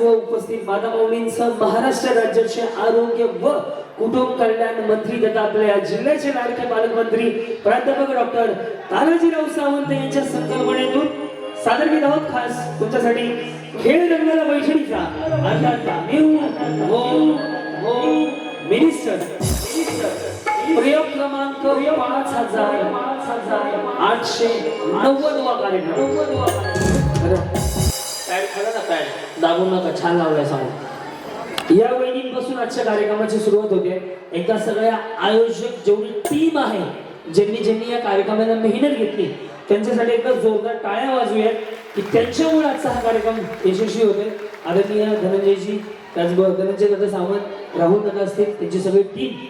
सर्व उपस्थित माता महाराष्ट्र राज्याचे आरोग्य व कुटुंब कल्याण मंत्री तथा आपल्या जिल्ह्याचे लाडके पालकमंत्री प्राध्यापक डॉक्टर तानाजीराव सावंत यांच्या संकल्पनेतून सादर केला आहोत खास तुमच्यासाठी खेळ रंगाला पैठणीचा अर्थात न्यू होम होम मिनिस्टर प्रयोग क्रमांक पाच हजार पाच हजार आठशे नव्वद वा कार्यक्रम. बरं. दाबून नका छान लावलाय सांगू या वहिनीपासून आजच्या कार्यक्रमाची सुरुवात होते. एकदा सगळ्या आयोजक जेवढी टीम आहे ज्यांनी ज्यांनी या कार्यक्रमाला मेहनत घेतली त्यांच्यासाठी एकदा जोरदार टाळ्या वाजूयात की त्यांच्यामुळे आजचा हा कार्यक्रम यशस्वी होते आदरणीय धनंजयजी त्याचबरोबर धनंजय दादा सावंत राहुल दादा असतील त्यांची सगळी टीम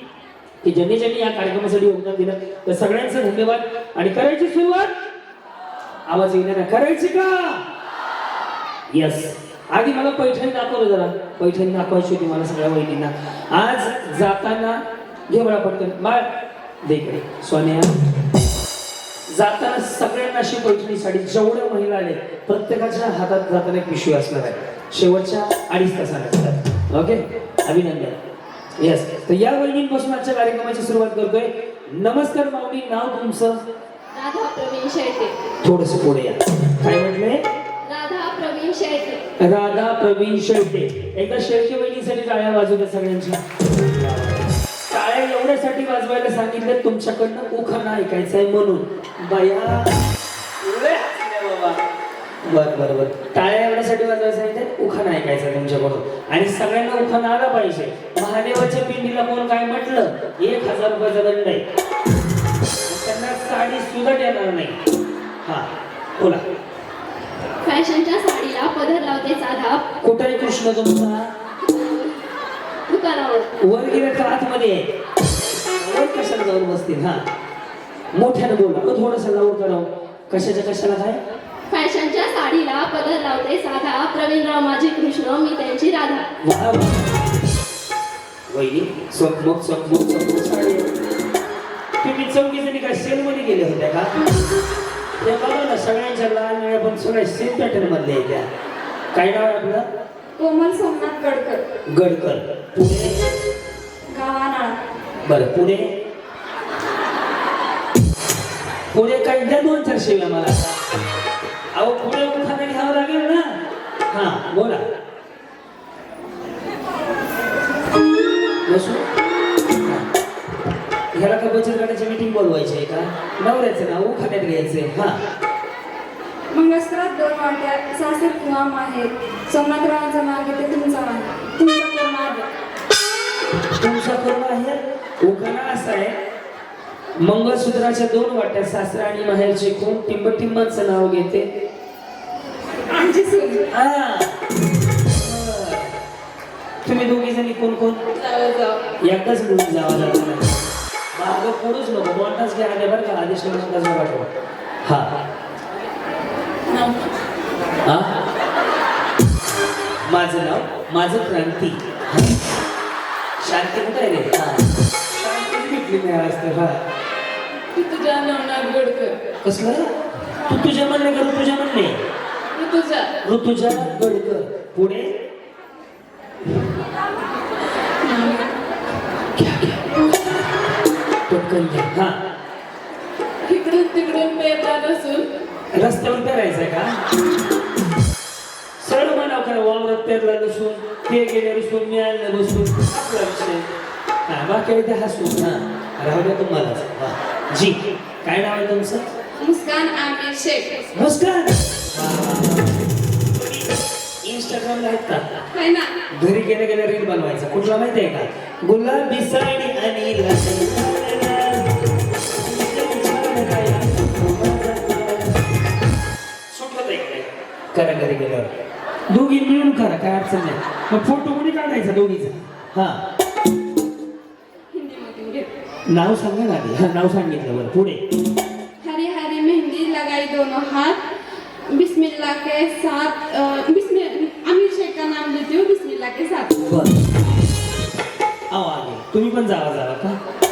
की ज्यांनी ज्यांनी या कार्यक्रमासाठी योगदान दिलं तर सगळ्यांचं धन्यवाद. आणि करायची सुरुवात? आवाज येणार करायची का? यस आधी मला पैठणी दाखवलं जरा. पैठणी दाखवायची होती मला सगळ्या वहिनींना. आज जाताना घे मला पटकन. बाळ दे इकडे. सोन्या जाताना सगळ्यांना अशी पैठणी साडी. जेवढ्या महिला आले प्रत्येकाच्या हातात जाताना एक पिशवी असणार आहे. शेवटच्या अडीच तासानंतर ओके अभिनंदन. येस तर या वहिनींपासून आजच्या कार्यक्रमाची सुरुवात करतोय. नमस्कार माऊली. नाव तुमचं? थोडस पुढे या. काय राधा प्रवीण शेळके एकदा शेळके वहिनीसाठी टाळ्या वाजवल्या सगळ्यांच्या. टाळ्या एवढ्यासाठी वाजवायला सांगितलं तुमच्याकडनं उखाणा ऐकायचा आहे म्हणून. बया. बाबा. बर बर बर. टाळ्या एवढ्यासाठी वाजवायला सांगितलं उखाणा ऐकायचा आहे तुमच्याकडून. आणि सगळ्यांना उखाणा आला पाहिजे. महादेवाच्या पिंडीला कोण काय म्हटलं? एक हजार रुपयाचा दंड आहे. त्यांना साडी सुद्धा येणार नाही. हा बोला. फॅशनच्या साडीला पदर लावते साधा. कुठे कृष्ण तुमचा दुकानावर. वर गेलं तर आतमध्ये. आहे. वर कशाला जाऊन बसतील हा? मोठ्यानं बोला. थोडस लावून करावं कशाच्या कशाला काय फॅशनच्या साडीला पदर लावते साधा. प्रवीणराव माझे कृष्ण मी त्यांची राधा. वा वा. वहिनी स्वप्न स्वप्न स्वप्न साडी. तुम्ही जणी काय मध्ये गेले होत्या का? ते बघा ना सगळ्यांच्या लाल निळ्या पण सगळ्या सेम पॅटर्न मधल्या आहेत त्या. काय नाव आहे आपलं? कोमल सोमनाथ गडकर. गडकर. पुणे गावानाळा बरं पुढे? पुढे काही द्या दोन चार शेव्या मला. अहो पुढे उखाणा घ्यावं लागेल ना. हा बोला. बसू. ह्याला का बचत गटाची मीटिंग बोलवायची आहे का? नवऱ्याचं नाव उखाण्यात घ्यायचंय. हा. मंगळसुत्रात दोन वाट्या सासर किंवा माहेर. सोमनाथरावांचा मार्ग ते तुमचा मार्ग तुमचा कर्म आहे तुमचा कर्म आहे उखाणा असा आहे. मंगळसूत्राच्या दोन वाट्या सासरा आणि माहेरचे कोण टिंब टिंबांचं नाव घेते. आमची सून. हा. तुम्ही दोघी जणी कोण कोण? एकदाच मिळून जावा लागला मार्ग पुढूच नको मोठाच घ्या आले बरं का आदेश पाठवा हा. हा? माझं नाव माझं क्रांती. शांती कुठे आहे रे? हा. शांती भेटली नाही हा. तुझ्या नवनाथ गडकर कसलं? तू तुझ्या म्हणणे का तुझ्या म्हणणे तुझा ऋतुजा गडकर. पुढे? पेरला नसून रस्त्यावर पेरायचंय का? सरळ म्हणाव करा वावरात पेरला नसून ते गेले नसून मी आणलं नसून आपला विषय हा बाकी ते हसून हा. राहू द्या तुम्हाला जी काय नाव आहे तुमचं? मुस्कान आमिर शेख. नमस्कार इंस्टाग्रामला आहेत का? है ना. घरी गेल्या गेल्या रील बनवायचा. कुठला माहिती आहे का? गुलाबी साडी आणि सुटलं करा घरी गेल्यावर दोघी मिळून करा काय अडचण नाही. मग फोटो कोणी काढायचा दोघीचा? हा. नाव सांगा ना आधी. हा नाव सांगितलं बरं पुढे. हरी हरी मेहंदी लगाई दोनों हाथ बिस्मिल्लाह के साथ अ, बिस्मिल अमीर शेख का नाम लेती हूँ बिस्मिल्लाह के साथ. बरं. अहो आले तुम्ही पण जावा जावा का?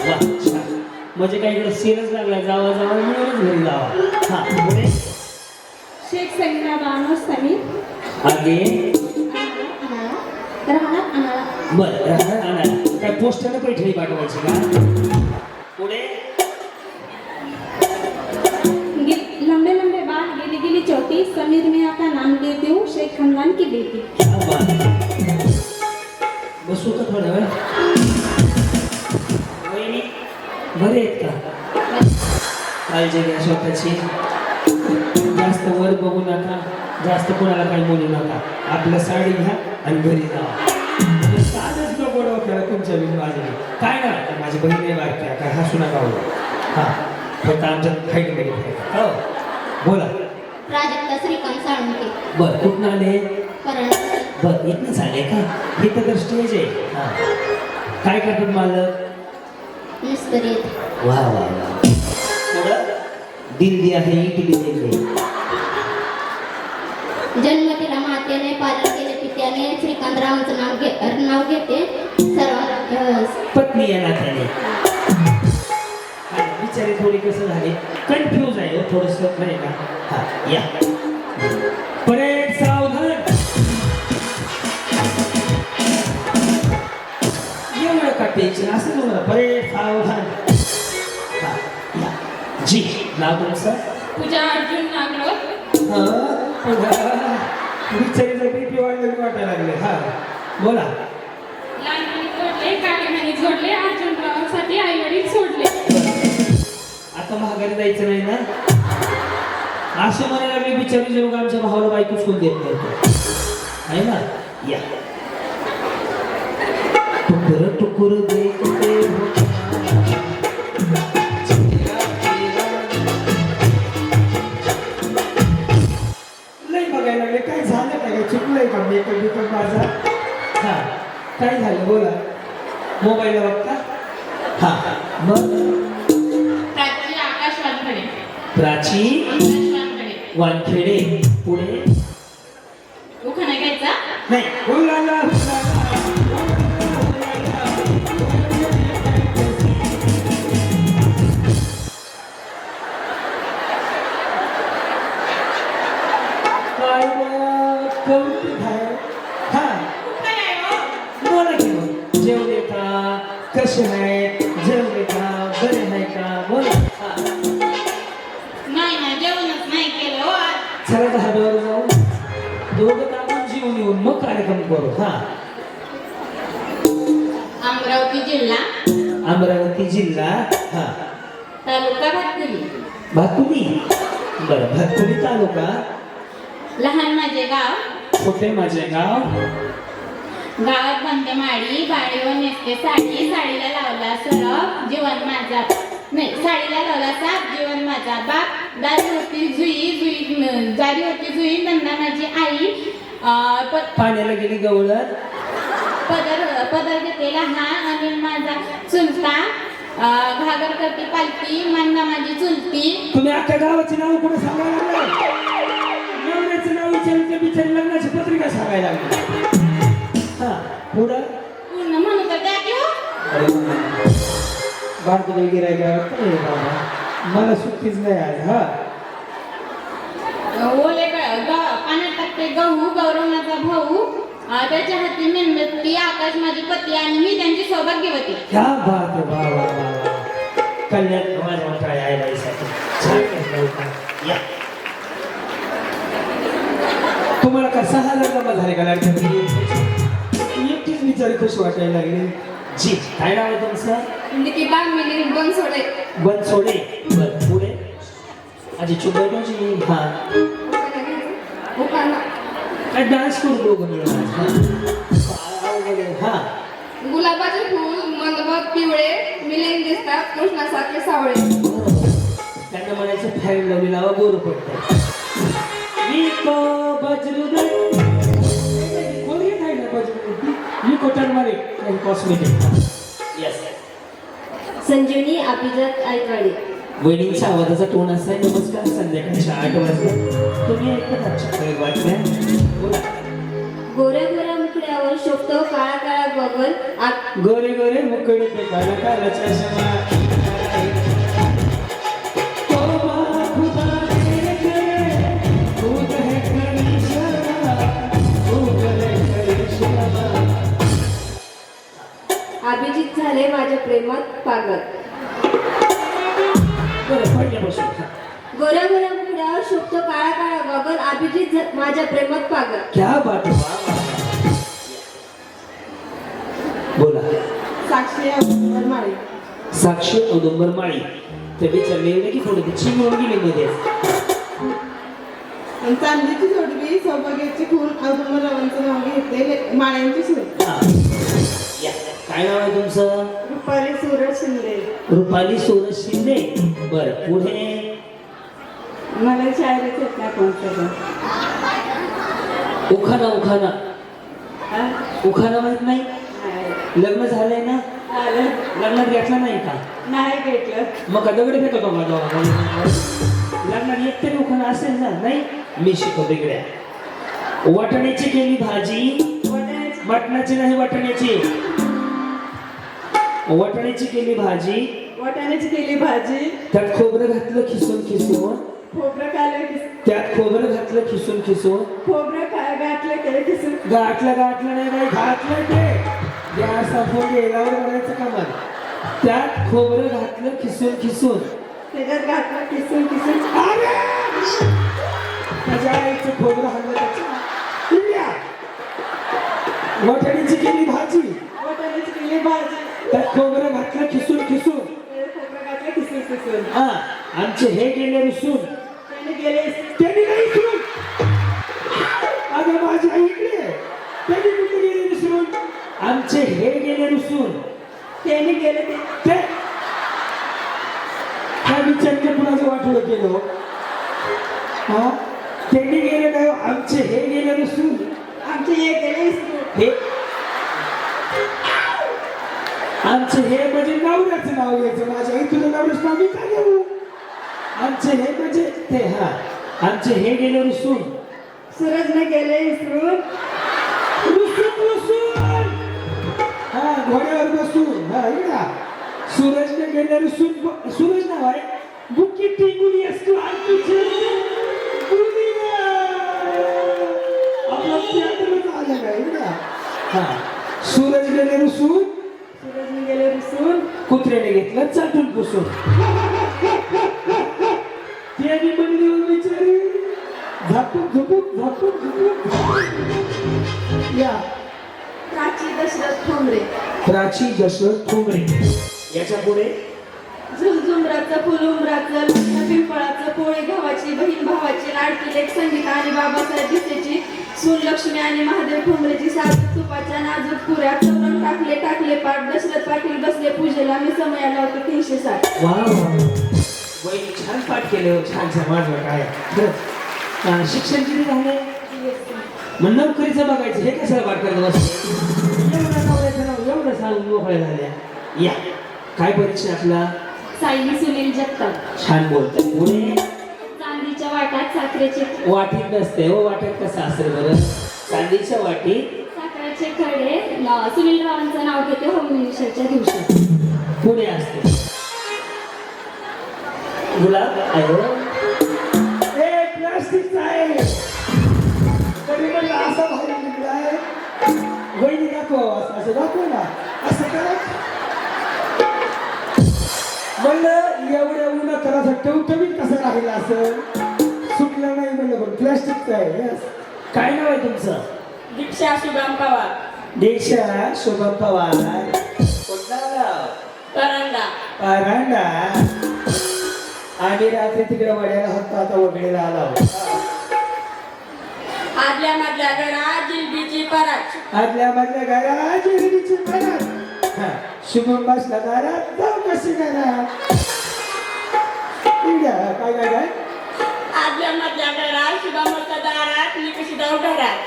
वा छान. म्हणजे काय इकडे सेलच लागला जावा जावा मिळूनच घरी जावा. हा पुढे. शेख समीरा बानो समीर. आगे राहणार अनाळा बरं राहणार काय पोस्टाने पैठणी पाठवायची का? पुढे? लंबे लंबे बाल गिली गिली चोटी समीर मियाँ का नाम लेती हूँ. शेख खानदान की बेटी. बसू का थोडा वेळ? बरे आहेत का? काळजी घ्या स्वतःची. जास्त वर बघू नका जास्त कोणाला काही बोलू नका. आपलं साडी घ्या आणि घरी जावा साधच नको डोक्याला तुमच्या माझ्या काय ना माझी बहीण आहे बारक्या काय हसू नका हो हां फक्त आमच्या फाईटमध्ये हो बोला. प्राजक्ता श्रीकांत साळुंके बरं कुठं आले? बर इथनं झाले का? हे तर स्टेज आहे. हा. काय करतात मालक? मिस्त्री वा वा वा. थोडं दिल्ली आहे इटली दिल्ली जन्मतीला मातेने पालन केले पित्याने नाव घे नाव घेते. सर्वात अ, पत्नी या नात्याने. हा, बिचारे थोडी कसं झाले? कन्फ्यूज आहे हो थोडस नाही का? हा या. परेड सावधान. एवढं का टेन्शन असं तुम्हाला परेड सावधान. हा या जी नाव तुमचं पूजा अर्जुन नागरोथ हा, पुन्हा बिचारीचं बीपी वाढलं वाटायला लागले? हा बोला. लहानपणी जोडले काळीमानी जोडले अर्जुनरावांसाठी आई वडील सोडले. आता महागारी जायचं नाही ना? असं म्हणायला लागले बिचारी जेव्हा आमच्या भावाला बायको सोडून देत नव्हतं आहे ना? या. टुकुर टुकुर देखते काय झालं? बोला. मोबाईल बघता? हा. मग? प्राची आकाश वानखडे. प्राची पुढे उखाणा घ्यायचा? नाही हुलाला, लहान माझे गाव. छोटे माझे गाव? गावात बनते माडी बाळीवर नेसते साडी साडीला लावला सरप जीवन माझा. नाही साडीला लावला साप जीवन माझा. बाप दारी होती जुई जुई दारी होती जुई नंदा माझी आई. पाण्याला गेली गवळण पदर पदर घेतलेला हा आणि माझा. चुलता घागर करते पालती मंदा माझी चुलती. तुम्ही अख्ख्या गावाची नाव कुठे सांगायला नाव विचारलं बिचारी लग्नाची पत्रिका सांगायला लागली. हा पुढं? बारकुले गिरायला मला सुट्टीच नाही आज हा. ओले पाण्यात टाकते गहू गौरव माझा भाऊ त्याच्या हाती मेणबत्ती आकाश माझी पती आणि मी त्यांची सौभाग्यवती क्या बात आहे वा वा वा वा कल्याण माझ्या मोठा यायला होतं. या. तुम्हाला का सहा जमा झाले का एकटीच विचार कशी वाटायला लागली? जी काय नाव आहे तुमचं? निकिता मिलिंद बनसोडे. बनसोडे. बर पुढे? आजी चुबैटोची हा. काय डान्स करू दोघं मिळून हा? गुलाबाचे फूल मंदबग पिवळे मिलिंद दिसतात कृष्णासारखे सावळे. त्यांना म्हणायचं फॅन लावली लावा गोर पडतं संजीवनी अभिजात आयतवाडी वहिनींच्या आवाजाचा टोन असा आहे. नमस्कार संध्याकाळच्या आठ वाजता. तुम्ही ऐकत बातम्या? बोला. गोऱ्या गोऱ्या मुकड्यावर शोभतो काळा काळा आ- गोरे गोरे मुकडे पे काला अभिजित झाले माझ्या प्रेमात पागल. गोऱ्या गोऱ्या मुकड्यावर शोभतो काळा काळा गॉगल अभिजित माझ्या प्रेमात पागल. क्या बात है. बोला. साक्षी अवघड माळी. साक्षी औदुंबर माळी. ते विचारले होते की थोडी चिंगळून गेली मध्ये. आणि चांदीची जोडवी सौभाग्याची खून अवघड नाव घेतले माळ्यांची सून काय नाव आहे तुमचं? रुपाली सूरज शिंदे. रुपाली सोरस शिंदे. बर पुढे? मला शाळेत येत नाही कोणतं उखाणा उखाणा हा? उखाणा माहीत नाही. लग्न झालंय ना? झालं. लग्नात घेतला नाही का? नाही घेतलं मग का दगड फेकत होता माझ्या लग्नात एक तरी उखाणा असेल ना नाही? मी शिकवतो इकडे. वाटण्याची केली भाजी. वाटाण्याची. मटणाची नाही वाटण्याची. वाटण्याची केली भाजी. वाटाण्याची केली भाजी. त्यात खोबरं घातलं खिसून खिसून. खोबरं खाल्लं की त्यात खोबरं घातलं खिसून खिसून. खोबरं खा घातलं केलं किसून गाठलं गाठलं नाही बाई घातलं ते. गॅस आपण गेल्यावर मला त्यात खोबरं घातलं खिसून खिसून. त्याच्यात घातलं किसून किसून अरे! त्याच्या आईचं खोबरं हल्लं त्याच्या! वाटाण्याची केली भाजी. वाटाण्याची केली भाजी. त्यात खोबरं घातलं खिसून खिसून. खोबरं घातलं किसून किसून हा आमचे हे गेले रुसून. त्याने गेले त्यांनी नाही विसरून अगं माझी आई इकडे. त्यांनी कुठे गेले विसरून आमचे हे गेले रुसून. त्याने गेले ते. त्या बिचारने कुणाचं वाटोळं केलं हो? हा? त्यांनी गेले नाही हो. आमचे हे गेले रुसून. आमचे हे गेले. हे आमचे हे म्हणजे नवऱ्याचं नाव घ्यायचं. माझ्या आई तुझं नवऱ्याचं नाव मी का घेऊ? आमचे हे म्हणजे ते हा. आमचे हे गेले रुसून. सूरजने गेले इसरून. रुसून रुसून. हा घोड्यावर बसून. हा इकडा सूरजने गेले रुसून. सूरज नाव आहे. बुकी टिंगुली असतो आणखी आपला थिएटरच आलं का? इकडा हा. सूरज गेले रुसून. रुसून कुत्र्याने घेतलं चाटून पुसून. त्याने म्हणली "ओ बिचारी झापून झुपून झापून झुपून या. प्राची दशरथ ठोंबरे. प्राची दशरथ ठोंबरे. याच्यापुढे झुमझुमराचं फुलुमराचं लग्न पिंपळाचं पोळी गव्हाची बहीण भावाची लाडकी लेख संगीता आणि बाबासाहेब दिसेची सून लक्ष्मी आणि महादेव ठोंबरेची साजूक तुपाच्या नाजूक पुऱ्या चौरंग टाकले टाकले पाठ दशरथ पाटील बसले पूजेला मी समयाला होतो तीनशे साठ. वा वहिनी छान पाठ केले हो छान. छान माझं काय. खरंच. शिक्षण किती झाले मग नोकरीचं बघायचं हे कसं पाठ करत बसते एवढं सांगू मोकळ्या झाल्या. या. काय परीक्षा आपला? सायली सुनील जगताप. छान बोलतात पुढे चांदीच्या वाटात साखरेचे वाटीत नसते हो वाट्यात कसं असेल बरं? चांदीच्या वाटीत साखरेचे खडे. ल- सुनील रावांचं नाव घेते होम मिनिस्टरच्या दिवशी. पुणे असते. गुलाब आहे हो. ए प्लास्टिकचा आहे. तरी म्हणलं वहिनी दाखव असं दाखव ना. म्हणलं एवढ्या उन्हात त्याला असं टवटवीत कसं राहिलं असं सुटलं नाही म्हणलं पण प्लास्टिकचं आहे. काय नाव आहे तुमचं? दीक्षा शुभम पवार. दीक्षा शोभा पवार. करंडा परांडा. आम्ही रात्री तिकडे वड्याला होतो आता वगळीला आला आदल्या मधल्या घरात जिलबीची परात. आदल्या मधल्या घरात जिरबीची परात शिकून बसला दारात जाऊ कशी घरात काय काय काय? आपल्या मधल्या घरात सुद्धा मधल्या दारात मी कशी जाऊ घरात?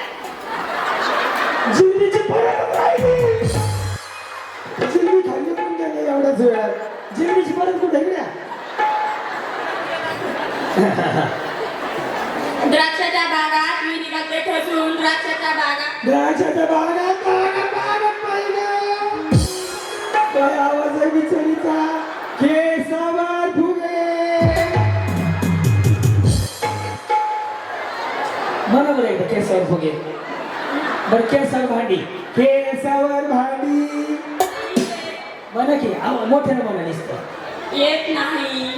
जिंदीची परत राहिली. जिंदी खाल्ली पण गेले एवढ्याच वेळात जिंदीची परत कुठे गेल्या द्राक्षाच्या बागात मी निघाले ठसून द्राक्षाच्या बागात द्राक्षाच्या बागात केसावर फुगे बरं केसावर भांडी. केसावर भांडी. म्हणा की मोठ्यानं म्हणा नुसतं. येत नाही.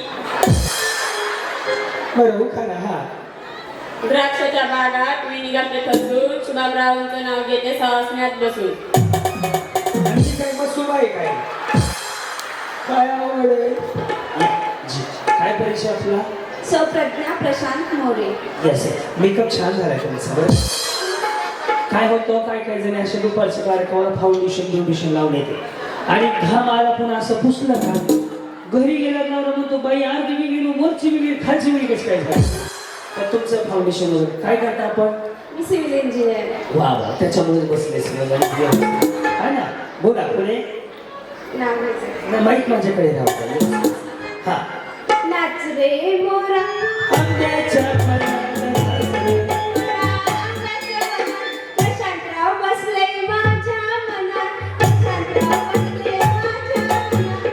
बरं उखाणा हा. द्राक्षाच्या बागात विहिरीमध्ये ठसून शुभामरावांचं नाव घेते सवासण्यात बसून. आणखी काय मसूर आहे काय? काय आवड. काय परीक्षा आपला? सप्रज्ञा प्रशांत मोरे. येस मेकअप छान झाला तुमचा बरं. काय होतं काय काय जणी अशा दुपारच्या कार्यक्रमाला फाउंडेशन ब्युटिशन लावून येते आणि घाम आला पण असं पुसलं का? घरी गेला का? म्हणतो बाई अर्धी वेगळी वरची वेगळी खालची वेगळी कशी काय तर तुमचं फाउंडेशन वगैरे काय करता आपण? मी सिव्हिल इंजिनियर वा वा. त्याच्यामुळे बसले हा. ना. बोला पुढे नाही, माईक माझ्याकडे राहतो हा. रे मोरा. आंब्याच्या प्रशांतराव बसले माझ्या मनात. प्रशांतराव बसले माझ्या मनात.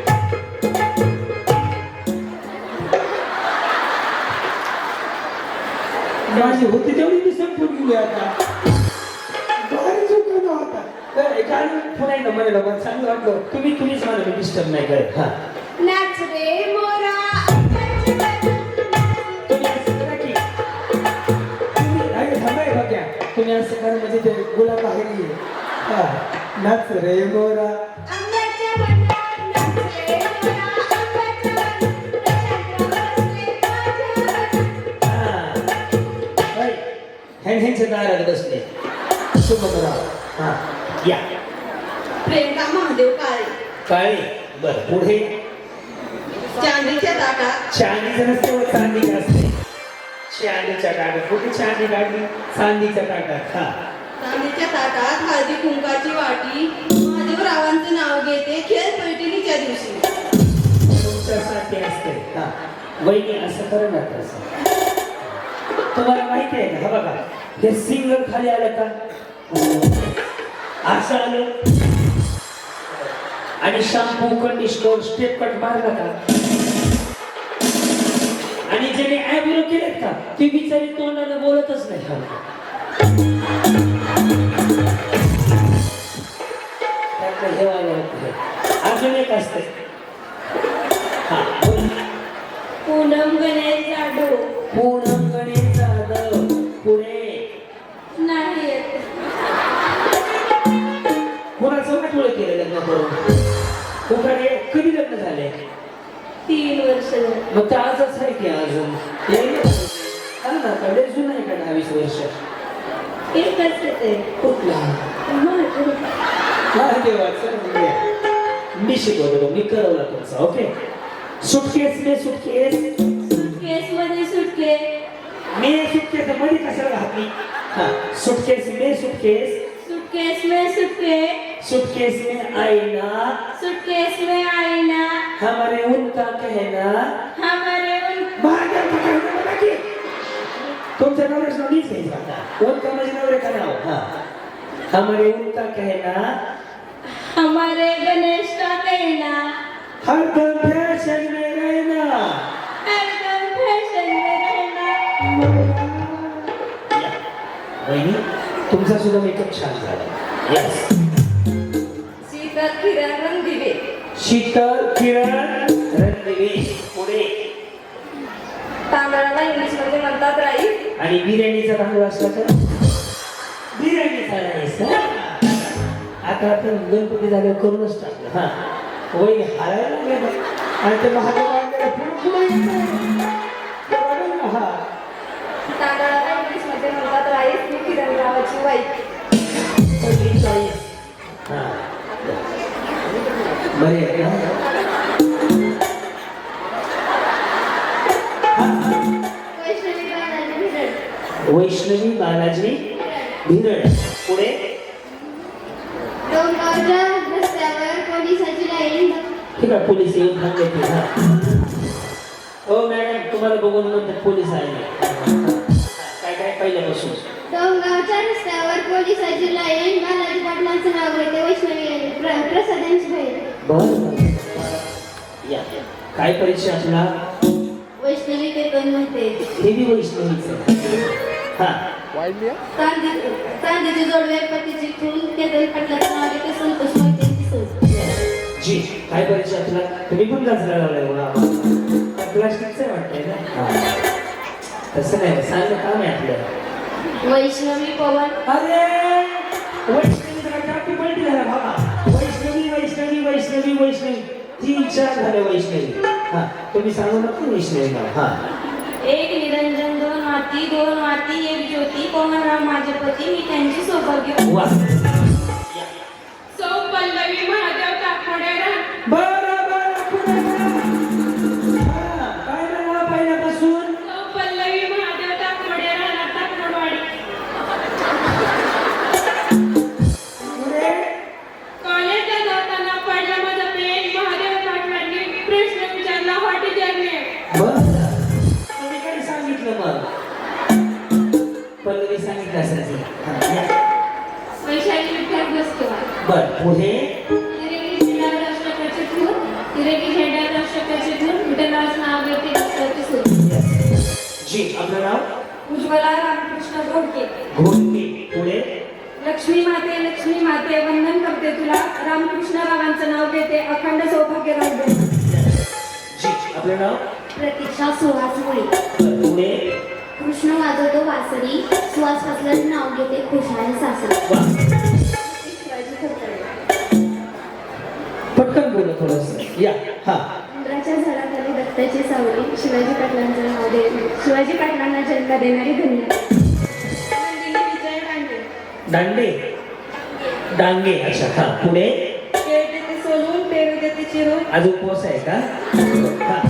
माझी होती तेवढी मी संपून गेली आता. भारी चुकला होता एका पुन्हा एकदा म्हणाला पण चांगलं वाटलं. तुम्ही तुम्हीच मला डिस्टर्ब नाही करत. हा. वनात प्रशांतराव बसले माझ्या मनात ह्या ह्यांच्या दारात बसले. शुभमराव हा. या. प्रियंका महादेव काळे. काळे. बर पुढे. चांदीच्या ताटात चांदीचं नसते व चांदीचं असते. चांदीच्या ताटात कुठे चांदी काढली? चांदीच्या ताटात हा. चांदीच्या ताटात हळदी कुंकाची वाटी. महादेवरावांचं नाव घेते खेळ पैठणीच्या दिवशी. तुमच्यासाठी असते हा वहिनी असं करू नका असं. तुम्हाला माहिती आहे का? हा बघा हे सिंगल खाली आलं का? असं आलं. आणि शॅम्पू कंडिशनर स्टेप कट मारला का? आणि ज्याने ऍब्रो केलेत का? ती बिचारी तोंडाने बोलतच नाही. अजून एक असते. पूनम गणेश जाधव पूनम गणेश जाधव पुढे नाही. कोणाचं वाटोळ केलं लग्न करून तुमच्याकडे कधी लग्न झाले तीन वर्ष. मग ते आजच आहे की अजून ना कडे जुनं आहे का दहावीस वर्ष एकच येते कुठला. महादेवाचं म्हणजे मी शिकवतो मी करवला तुमचा ओके सुटकेस मे सुटकेस सुटकेस मध्ये सुटके मे सुटकेस मध्ये कशाला घातली हा सुटकेस मे सुटकेस सुटकेस में सुटके सुटकेस में आईना सुटकेस में आईना हमारे उनका कहना हमारे उन पकडणं बघा की. तुमच्या नवऱ्याचं नाव मीच घ्यायचं आता उनका म्हणजे नवऱ्याचं नाव हा हमारे उनका कहना हमारे गणेश का कहना हरदम फैशन में रहना हरदम फैशन में रहना. वहिनी तुमचा सुद्धा मेकअप छान झाला येस शीतल किरण रणदिवे शीतल किरण रणदिवे पुढे तांदळाला इंग्लिशमध्ये म्हणतात राईस आणि बिर्याणीचा तांदूळ असला तर बिर्याणीचा राईस? आता आपण गणपती झाल्यावर करूनच टाकलं हा वय हारायला लागले ना. आणि ते महादेव वाढलेलं पुढे पुढे येतं. ते वाढेल ना, हा तांदळाला इंग्लिशमध्ये म्हणतात राईस मी किरण रावाची वाईफ पहिली choice. हा. बरे वैष्णवी बालाजी भिरड पुढे? ठीक आहे पोलीस येऊन थांबले हा. मॅडम तुम्हाला बघून म्हणतात पोलीस आले. काय काय पहिल्यापासून? डोंगावच्या रस्त्यावर पोलिसाची लाईन बालाजी पाटलांचं नाव घेते वैष्णवी प्र- प्रसादांची बहीण या या. काय परीक्षा आपला वैष्णवी केतन म्हणते हे बी वैष्णवीचं चांदीची जोडवे पतीची खून केतन पाटलाचं नाव घेते संतोष मोहितेंची सून जी काय परीक्षा आपला तुम्ही पण गजरा लावलाय आम्हाला प्लास्टिकचं वाटतंय ना. तसं नाही सांगणं काम आहे आपलं. वैष्णवी पवन. अरे! वैष्णवी टाकी पलटी झाला बाबा. वैष्णवी वैष्णवी वैष्णवी वैष्णवी. तीन चार झाले वैष्णवी. हा तुम्ही सांगू नका वैष्णवी नाव हा. एक निरंजन वाती दोन वाती एक ज्योती पवनराव माझे पती मी त्यांची सौभाग्य वा. पल्लवी सांगितलं. वैशाली बसकेवार बर पुढे? जी आपलं नाव? उज्ज्वला रामकृष्ण घोडके. घोटके पुढे? लक्ष्मी माते लक्ष्मी माते वंदन करते तुला. रामकृष्ण रावांचं नाव घेते अखंड सौभाग्य राहू दे. जी आपलं नाव? प्रतीक्षा सुहास मुळे पुढे? कृष्ण वाजवतो वासरी. सुहास पासलं नाव घेते खुशाल सासरी. पटकन बोला थोडस. या. हा. इंद्राच्या झाडाखाली दत्ताची सावली. शिवाजी पाटलांचं नाव दे शिवाजी पाटलांना जन्म देणारी धन्य. नंदिनी विजय डांगे दांडे? डांगे अच्छा. हा. पुढे? सोलून पेरू देते चिरून. आज उपवास आहे का? हा.